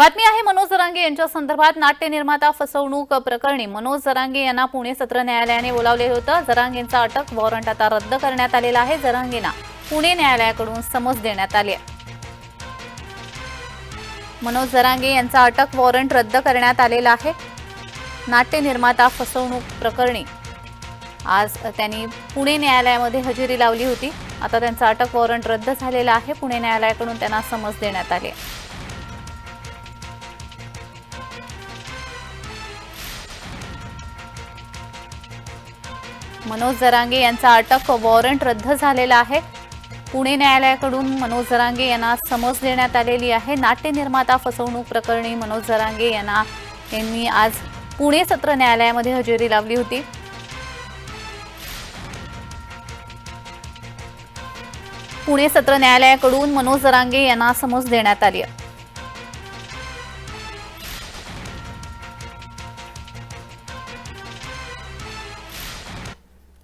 बातमी आहे मनोज जरांगे यांच्या संदर्भात नाट्य निर्माता फसवणूक प्रकरणी मनोज जरांगे यांना पुणे सत्र न्यायालयाने बोलावले होतं. जरांगेंचा अटक वॉरंट आता रद्द करण्यात आलेला आहे. जरांगेंना पुणे न्यायालयाकडून समज देण्यात आली आहे. मनोज जरांगे यांचा अटक वॉरंट रद्द करण्यात आलेला आहे. नाट्य निर्माता फसवणूक प्रकरणी आज त्यांनी पुणे न्यायालयामध्ये हजेरी लावली होती. आता त्यांचा अटक वॉरंट रद्द झालेला आहे. पुणे न्यायालयाकडून त्यांना समज देण्यात आली आहे. मनोज जरांगे यांचा अटक वॉरंट रद्द झालेला आहे. पुणे न्यायालयाकडून मनोज जरांगे यांना समज देण्यात आलेली आहे. नाट्य निर्माता फसवणूक प्रकरणी मनोज जरांगे यांना यांनी आज पुणे सत्र न्यायालयामध्ये हजेरी लावली होती. पुणे सत्र न्यायालयाकडून मनोज जरांगे यांना समज देण्यात आली आहे.